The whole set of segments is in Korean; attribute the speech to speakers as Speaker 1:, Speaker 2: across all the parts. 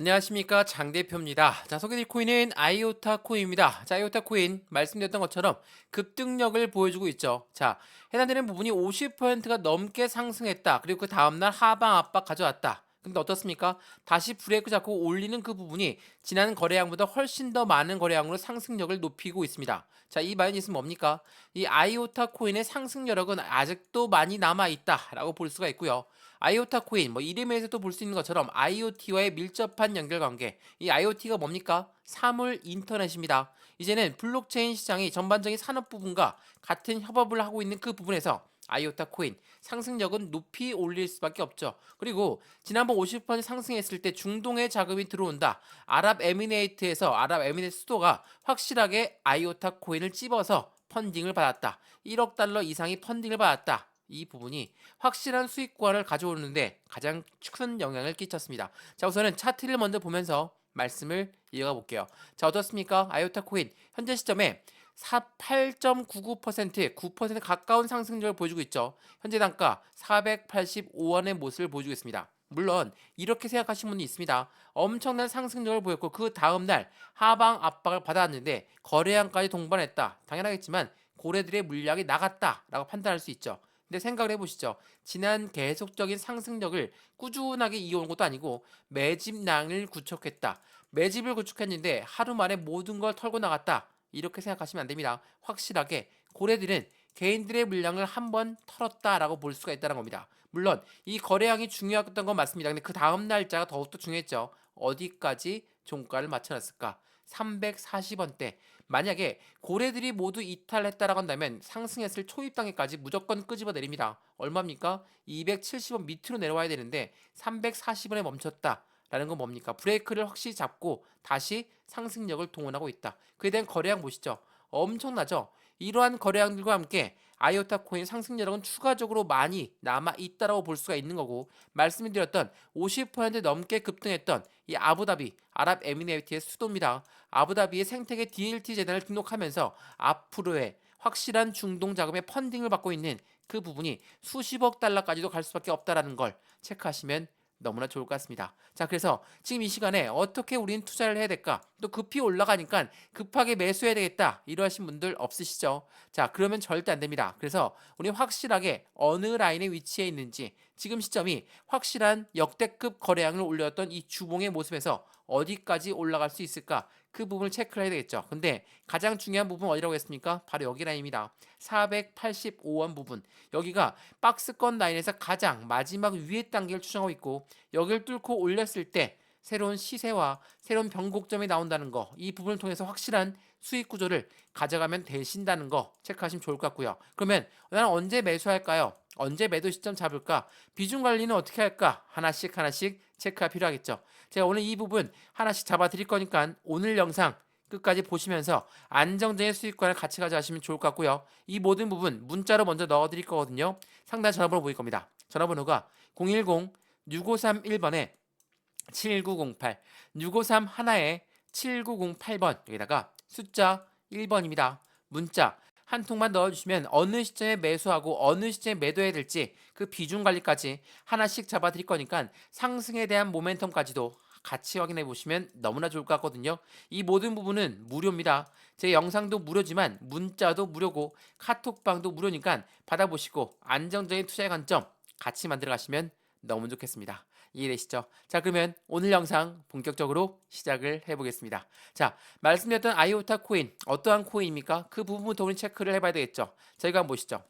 Speaker 1: 안녕하십니까 장 대표입니다. 자 소개드릴 코인은 아이오타 코인입니다. 자 아이오타 코인 말씀드렸던 것처럼 급등력을 보여주고 있죠. 자 해당되는 부분이 50%가 넘게 상승했다. 그리고 그 다음날 하방 압박 가져왔다. 근데 어떻습니까? 다시 브레이크 잡고 올리는 그 부분이 지난 거래량보다 훨씬 더 많은 거래량으로 상승력을 높이고 있습니다. 자, 이 마이너스는 뭡니까? 이 아이오타 코인의 상승 여력은 아직도 많이 남아 있다라고 볼 수가 있고요. 아이오타 코인 뭐 이름에서도 볼 수 있는 것처럼 IoT와의 밀접한 연결 관계. 이 IoT가 뭡니까? 사물 인터넷입니다. 이제는 블록체인 시장이 전반적인 산업 부분과 같은 협업을 하고 있는 그 부분에서 아이오타 코인 상승력은 높이 올릴 수밖에 없죠. 그리고 지난번 50% 상승했을 때 중동에 자금이 들어온다. 아랍에미레이트에서 아랍에미레이트 수도가 확실하게 아이오타 코인을 찝어서 펀딩을 받았다. 1억 달러 이상이 펀딩을 받았다. 이 부분이 확실한 수익권을 가져오는데 가장 큰 영향을 끼쳤습니다. 자, 우선은 차트를 먼저 보면서 말씀을 이어가 볼게요. 자, 어떻습니까? 아이오타 코인 현재 시점에 8.99% 9% 가까운 상승률을 보여주고 있죠. 현재 단가 485원의 모습을 보여주고 있습니다. 물론 이렇게 생각하시는 분이 있습니다. 엄청난 상승력을 보였고 그 다음 날 하방 압박을 받아왔는데 거래량까지 동반했다. 당연하겠지만 고래들의 물량이 나갔다라고 판단할 수 있죠. 근데 생각을 해보시죠. 지난 계속적인 상승력을 꾸준하게 이어온 것도 아니고 매집량을 구축했다. 매집을 구축했는데 하루 만에 모든 걸 털고 나갔다. 이렇게 생각하시면 안 됩니다. 확실하게 고래들은 개인들의 물량을 한 번 털었다라고 볼 수가 있다는 겁니다. 물론 이 거래량이 중요했던 건 맞습니다. 근데 그 다음 날짜가 더욱더 중요했죠. 어디까지 종가를 맞춰놨을까? 340원대. 만약에 고래들이 모두 이탈했다라고 한다면 상승했을 초입 단계까지 무조건 끄집어 내립니다. 얼마입니까? 270원 밑으로 내려와야 되는데 340원에 멈췄다. 라는 건 뭡니까? 브레이크를 확실히 잡고 다시 상승력을 동원하고 있다. 그에 대한 거래량 보시죠. 엄청나죠? 이러한 거래량들과 함께 아이오타 코인 상승력은 추가적으로 많이 남아 있다라고 볼 수가 있는 거고 말씀드렸던 50% 넘게 급등했던 이 아부다비 아랍에미레이트의 수도입니다. 아부다비의 생태계 DLT 재단을 등록하면서 앞으로의 확실한 중동 자금의 펀딩을 받고 있는 그 부분이 수십억 달러까지도 갈 수밖에 없다라는 걸 체크하시면 너무나 좋을 것 같습니다. 자, 그래서 지금 이 시간에 어떻게 우리는 투자를 해야 될까? 또 급히 올라가니까 급하게 매수해야 되겠다. 이러하신 분들 없으시죠? 자, 그러면 절대 안 됩니다. 그래서 우리 확실하게 어느 라인에 위치해 있는지 지금 시점이 확실한 역대급 거래량을 올렸던 이 주봉의 모습에서 어디까지 올라갈 수 있을까? 그 부분을 체크를 해야 되겠죠. 근데 가장 중요한 부분 어디라고 했습니까? 바로 여기 라인입니다. 485원 부분. 여기가 박스권 라인에서 가장 마지막 위에 단계를 추정하고 있고 여기를 뚫고 올렸을 때 새로운 시세와 새로운 변곡점이 나온다는 거, 이 부분을 통해서 확실한 수익 구조를 가져가면 되신다는 거 체크하시면 좋을 것 같고요. 그러면 나는 언제 매수할까요? 언제 매도 시점 잡을까? 비중 관리는 어떻게 할까? 하나씩 하나씩 체크가 필요하겠죠. 제가 오늘 이 부분 하나씩 잡아 드릴 거니까 오늘 영상 끝까지 보시면서 안정적인 수익권을 같이 가져가시면 좋을 것 같고요. 이 모든 부분 문자로 먼저 넣어 드릴 거거든요. 상단 전화번호 보일 겁니다. 전화번호가 010 6531번에 7908 653 하나에 7908번 여기다가 숫자 1번입니다. 문자 한 통만 넣어주시면 어느 시점에 매수하고 어느 시점에 매도해야 될지 그 비중 관리까지 하나씩 잡아 드릴 거니까 상승에 대한 모멘텀까지도 같이 확인해 보시면 너무나 좋을 것 같거든요. 이 모든 부분은 무료입니다. 제 영상도 무료지만 문자도 무료고 카톡방도 무료니까 받아보시고 안정적인 투자의 관점 같이 만들어 가시면 너무 좋겠습니다. 이해되시죠? 자, 그러면 오늘 영상 본격적으로 시작을 해보겠습니다. 자, 말씀드렸던 아이오타 코인, 어떠한 코인입니까? 그 부분부터 우리 체크를 해봐야 되겠죠. 저희가 한번 보시죠.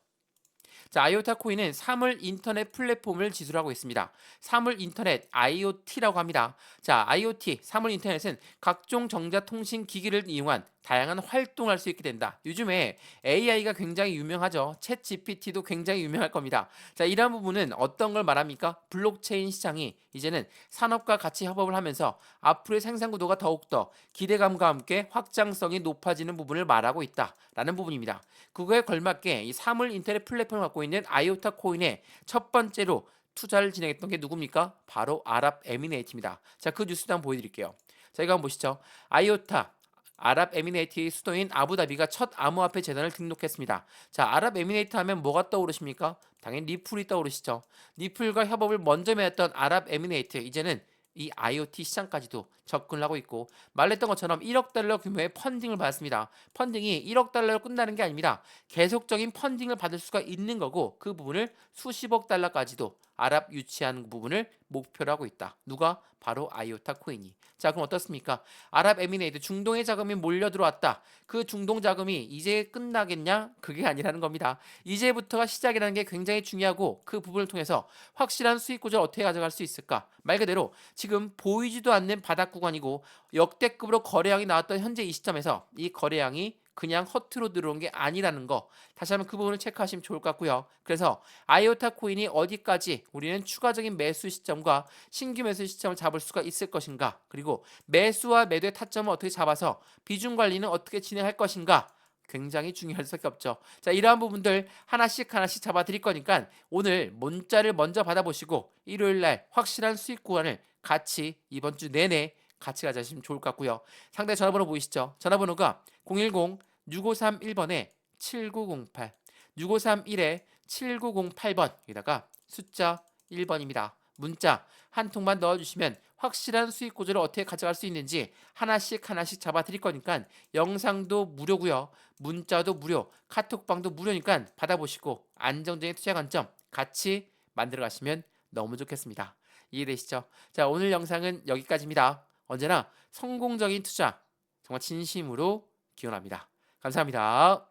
Speaker 1: 자, 아이오타 코인은 사물 인터넷 플랫폼을 지수로 하고 있습니다. 사물 인터넷 IoT라고 합니다. 자, IoT 사물 인터넷은 각종 전자통신 기기를 이용한 다양한 활동을 할수 있게 된다. 요즘에 AI가 굉장히 유명하죠. 챗 GPT도 굉장히 유명할 겁니다. 자, 이러한 부분은 어떤 걸 말합니까? 블록체인 시장이 이제는 산업과 같이 협업을 하면서 앞으로의 생산 구도가 더욱더 기대감과 함께 확장성이 높아지는 부분을 말하고 있다라는 부분입니다. 그거에 걸맞게 이 사물 인터넷 플랫폼을 갖고 있는 아이오타 코인의 첫 번째로 투자를 진행했던 게 누굽니까? 바로 아랍에미레이트입니다. 자, 그 뉴스도 한번 보여드릴게요. 자, 이거 한번 보시죠. 아이오타 아랍에미레이트의 수도인 아부다비가 첫 암호화폐 재단을 등록했습니다. 자, 아랍에미레이트 하면 뭐가 떠오르십니까? 당연히 리플이 떠오르시죠. 리플과 협업을 먼저 맺었던 아랍에미레이트 이제는 이 IoT 시장까지도 접근을 하고 있고 말했던 것처럼 1억 달러 규모의 펀딩을 받았습니다. 펀딩이 1억 달러로 끝나는 게 아닙니다. 계속적인 펀딩을 받을 수가 있는 거고 그 부분을 수십억 달러까지도 아랍 유치하는 부분을 목표로 하고 있다. 누가? 바로 아이오타 코인이. 자 그럼 어떻습니까? 아랍 에미레이트 중동의 자금이 몰려 들어왔다. 그 중동 자금이 이제 끝나겠냐? 그게 아니라는 겁니다. 이제부터가 시작이라는 게 굉장히 중요하고 그 부분을 통해서 확실한 수익 구조를 어떻게 가져갈 수 있을까? 말 그대로 지금 보이지도 않는 바닥 구간이고 역대급으로 거래량이 나왔던 현재 이 시점에서 이 거래량이 그냥 허투루 들어온 게 아니라는 거 다시 한번 그 부분을 체크하시면 좋을 것 같고요. 그래서 아이오타 코인이 어디까지 우리는 추가적인 매수 시점과 신규 매수 시점을 잡을 수가 있을 것인가 그리고 매수와 매도의 타점을 어떻게 잡아서 비중 관리는 어떻게 진행할 것인가 굉장히 중요할 수밖에 없죠. 자, 이러한 부분들 하나씩 하나씩 잡아 드릴 거니까 오늘 문자를 먼저 받아보시고 일요일 날 확실한 수익 구간을 같이 이번 주 내내 같이 가자시면 좋을 것 같고요. 상대 전화번호 보이시죠? 전화번호가 010 6531번에 7908 6531에 7908번 여기다가 숫자 1번입니다. 문자 한 통만 넣어주시면 확실한 수익 구조를 어떻게 가져갈 수 있는지 하나씩 하나씩 잡아 드릴 거니까 영상도 무료고요. 문자도 무료, 카톡방도 무료니까 받아보시고 안정적인 투자 관점 같이 만들어 가시면 너무 좋겠습니다. 이해되시죠? 자, 오늘 영상은 여기까지입니다. 언제나 성공적인 투자 정말 진심으로 기원합니다. 감사합니다.